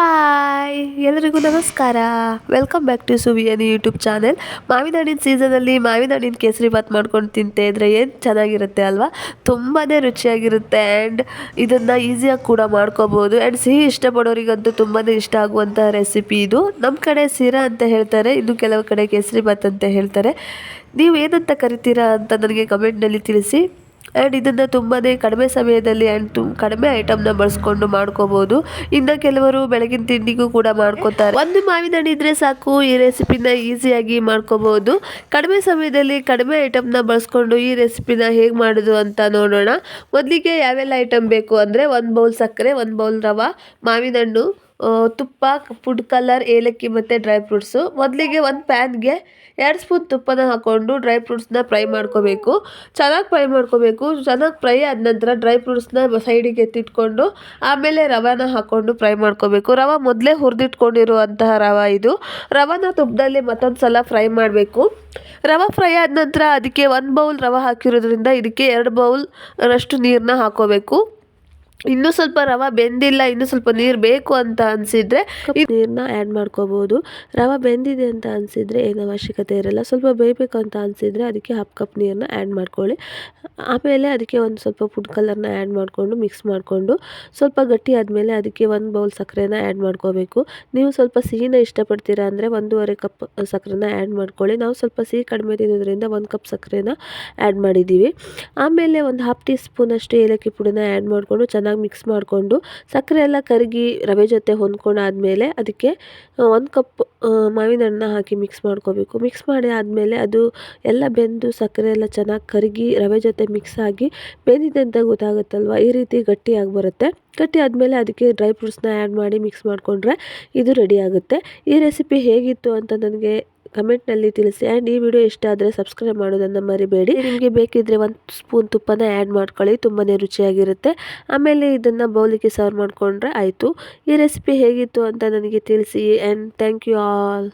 Hi ಎಲ್ಲರಿಗೂ ನಮಸ್ಕಾರ. Welcome back to Suviyani YouTube channel ಮಾವಿನ ಸೀಸನಲ್ಲಿ ಮಾವಿನ ಹಣ್ಣಿನ ಕೇಸರಿ ಬಾತ್ ಮಾಡ್ಕೊಂಡು ತಿಂತಾ ಇದ್ರೆ ಏನು ಚೆನ್ನಾಗಿರುತ್ತೆ ಅಲ್ವಾ? ತುಂಬಾ ರುಚಿಯಾಗಿರುತ್ತೆ ಆ್ಯಂಡ್ ಇದನ್ನು ಈಸಿಯಾಗಿ ಕೂಡ ಮಾಡ್ಕೋಬೋದು. ಆ್ಯಂಡ್ ಸಿಹಿ ಇಷ್ಟಪಡೋರಿಗಂತೂ ತುಂಬಾ ಇಷ್ಟ ಆಗುವಂಥ ರೆಸಿಪಿ ಇದು. ನಮ್ಮ ಕಡೆ ಸೀರಾ ಅಂತ ಹೇಳ್ತಾರೆ, ಇನ್ನು ಕೆಲವು ಕಡೆ ಕೇಸರಿ ಬಾತ್ ಅಂತ ಹೇಳ್ತಾರೆ. ನೀವು ಏನಂತ ಕರಿತೀರಾ ಅಂತ ನನಗೆ ಕಮೆಂಟ್ನಲ್ಲಿ ತಿಳಿಸಿ. ಆ್ಯಂಡ್ ಇದನ್ನು ತುಂಬಾ ಕಡಿಮೆ ಸಮಯದಲ್ಲಿ ಆ್ಯಂಡ್ ತುಂಬ ಕಡಿಮೆ ಐಟಮ್ನ ಬಳಸ್ಕೊಂಡು ಮಾಡ್ಕೋಬೋದು. ಇನ್ನು ಕೆಲವರು ಬೆಳಗಿನ ತಿಂಡಿಗೂ ಕೂಡ ಮಾಡ್ಕೋತಾರೆ. ಒಂದು ಮಾವಿನ ಹಣ್ಣು ಇದ್ದರೆ ಸಾಕು, ಈ ರೆಸಿಪಿನ ಈಸಿಯಾಗಿ ಮಾಡ್ಕೋಬೋದು. ಕಡಿಮೆ ಸಮಯದಲ್ಲಿ ಕಡಿಮೆ ಐಟಮ್ನ ಬಳಸ್ಕೊಂಡು ಈ ರೆಸಿಪಿನ ಹೇಗೆ ಮಾಡೋದು ಅಂತ ನೋಡೋಣ. ಮೊದಲಿಗೆ ಯಾವೆಲ್ಲ ಐಟಮ್ ಬೇಕು ಅಂದರೆ ಒಂದು ಬೌಲ್ ಸಕ್ಕರೆ, ಒಂದು ಬೌಲ್ ರವೆ ಮಾವಿನ ಹಣ್ಣು ತುಪ್ಪ ಫುಡ್ ಕಲರ್, ಏಲಕ್ಕಿ ಮತ್ತು ಡ್ರೈ ಫ್ರೂಟ್ಸು. ಮೊದಲಿಗೆ ಒಂದು ಪ್ಯಾನ್ಗೆ ಎರಡು ಸ್ಪೂನ್ ತುಪ್ಪನ ಹಾಕ್ಕೊಂಡು ಡ್ರೈ ಫ್ರೂಟ್ಸ್ನ ಫ್ರೈ ಮಾಡ್ಕೋಬೇಕು. ಚೆನ್ನಾಗಿ ಫ್ರೈ ಮಾಡ್ಕೋಬೇಕು. ಚೆನ್ನಾಗಿ ಫ್ರೈ ಆದ ನಂತರ ಡ್ರೈ ಫ್ರೂಟ್ಸ್ನ ಸೈಡಿಗೆ ಎತ್ತಿಟ್ಕೊಂಡು ಆಮೇಲೆ ರವಾನ ಹಾಕ್ಕೊಂಡು ಫ್ರೈ ಮಾಡ್ಕೋಬೇಕು. ರವೆ ಮೊದಲೇ ಹುರಿದಿಟ್ಕೊಂಡಿರುವಂತಹ ರವೆ ಇದು. ರವಾನ ತುಪ್ಪದಲ್ಲಿ ಮತ್ತೊಂದು ಸಲ ಫ್ರೈ ಮಾಡಬೇಕು. ರವೆ ಫ್ರೈ ಆದ ನಂತರ ಅದಕ್ಕೆ ಒಂದು ಬೌಲ್ ರವೆ ಹಾಕಿರೋದ್ರಿಂದ ಇದಕ್ಕೆ ಎರಡು ಬೌಲ್ ರಷ್ಟು ನೀರನ್ನ ಹಾಕೋಬೇಕು. ಇನ್ನೂ ಸ್ವಲ್ಪ ರವೆ ಬೆಂದಿಲ್ಲ ಇನ್ನೂ ಸ್ವಲ್ಪ ನೀರು ಬೇಕು ಅಂತ ಅನಿಸಿದರೆ ನೀರನ್ನ ಆ್ಯಡ್ ಮಾಡ್ಕೋಬೋದು. ರವೆ ಬೆಂದಿದೆ ಅಂತ ಅನಿಸಿದರೆ ಏನು ಅವಶ್ಯಕತೆ ಇರಲ್ಲ. ಸ್ವಲ್ಪ ಬೇಯಬೇಕು ಅಂತ ಅನಿಸಿದರೆ ಅದಕ್ಕೆ ಹಾಫ್ ಕಪ್ ನೀರನ್ನ ಆ್ಯಡ್ ಮಾಡ್ಕೊಳ್ಳಿ. ಆಮೇಲೆ ಅದಕ್ಕೆ ಒಂದು ಸ್ವಲ್ಪ ಫುಡ್ ಕಲರ್ನ ಆ್ಯಡ್ ಮಾಡಿಕೊಂಡು ಮಿಕ್ಸ್ ಮಾಡಿಕೊಂಡು ಸ್ವಲ್ಪ ಗಟ್ಟಿ ಆದಮೇಲೆ ಅದಕ್ಕೆ ಒಂದು ಬೌಲ್ ಸಕ್ಕರೆನ ಆ್ಯಡ್ ಮಾಡ್ಕೋಬೇಕು. ನೀವು ಸ್ವಲ್ಪ ಸಿಹಿನ ಇಷ್ಟಪಡ್ತೀರಾ ಅಂದರೆ ಒಂದೂವರೆ ಕಪ್ ಸಕ್ಕರೆನ ಆ್ಯಡ್ ಮಾಡ್ಕೊಳ್ಳಿ. ನಾವು ಸ್ವಲ್ಪ ಸಿಹಿ ಕಡಿಮೆ ತಿನ್ನೋದ್ರಿಂದ ಒಂದು ಕಪ್ ಸಕ್ಕರೆನ ಆ್ಯಡ್ ಮಾಡಿದ್ದೀವಿ ಆಮೇಲೆ ಒಂದು ಹಾಫ್ ಟೀ ಸ್ಪೂನಷ್ಟು ಏಲಕ್ಕಿ ಪುಡಿನ ಆ್ಯಡ್ ಮಾಡಿಕೊಂಡು ಚೆನ್ನಾಗಿ ಮಿಕ್ಸ್ ಮಾಡಿಕೊಂಡು ಸಕ್ಕರೆ ಎಲ್ಲ ಕರಗಿ ರವೆ ಜೊತೆ ಹೊಂದ್ಕೊಂಡಾದ್ಮೇಲೆ ಅದಕ್ಕೆ ಒಂದು ಕಪ್ ಮಾವಿನ ಹಣ್ಣನ್ನ ಹಾಕಿ ಮಿಕ್ಸ್ ಮಾಡ್ಕೋಬೇಕು. ಮಿಕ್ಸ್ ಮಾಡಿ ಆದಮೇಲೆ ಅದು ಎಲ್ಲ ಬೆಂದು ಸಕ್ಕರೆ ಎಲ್ಲ ಚೆನ್ನಾಗಿ ಕರಗಿ ರವೆ ಜೊತೆ ಮಿಕ್ಸ್ ಆಗಿ ಬೆಂದಿದೆ ಅಂತ ಗೊತ್ತಾಗುತ್ತಲ್ವ? ಈ ರೀತಿ ಗಟ್ಟಿಯಾಗಿ ಬರುತ್ತೆ. ಗಟ್ಟಿ ಆದಮೇಲೆ ಅದಕ್ಕೆ ಡ್ರೈ ಫ್ರೂಟ್ಸ್ನ ಆ್ಯಡ್ ಮಾಡಿ ಮಿಕ್ಸ್ ಮಾಡಿಕೊಂಡ್ರೆ ಇದು ರೆಡಿ ಆಗುತ್ತೆ. ಈ ರೆಸಿಪಿ ಹೇಗಿತ್ತು ಅಂತ ನನಗೆ ಕಮೆಂಟ್ನಲ್ಲಿ ತಿಳಿಸಿ. ಆ್ಯಂಡ್ ಈ ವಿಡಿಯೋ ಇಷ್ಟ ಆದರೆ ಸಬ್ಸ್ಕ್ರೈಬ್ ಮಾಡೋದನ್ನು ಮರಿಬೇಡಿ. ನಿಮಗೆ ಬೇಕಿದ್ದರೆ ಒಂದು ಸ್ಪೂನ್ ತುಪ್ಪನ ಆ್ಯಡ್ ಮಾಡ್ಕೊಳ್ಳಿ ತುಂಬಾ ರುಚಿಯಾಗಿರುತ್ತೆ. ಆಮೇಲೆ ಇದನ್ನು ಬೌಲಿಗೆ ಸರ್ವ್ ಮಾಡಿಕೊಂಡ್ರೆ ಆಯಿತು. ಈ ರೆಸಿಪಿ ಹೇಗಿತ್ತು ಅಂತ ನನಗೆ ತಿಳಿಸಿ. And thank you all.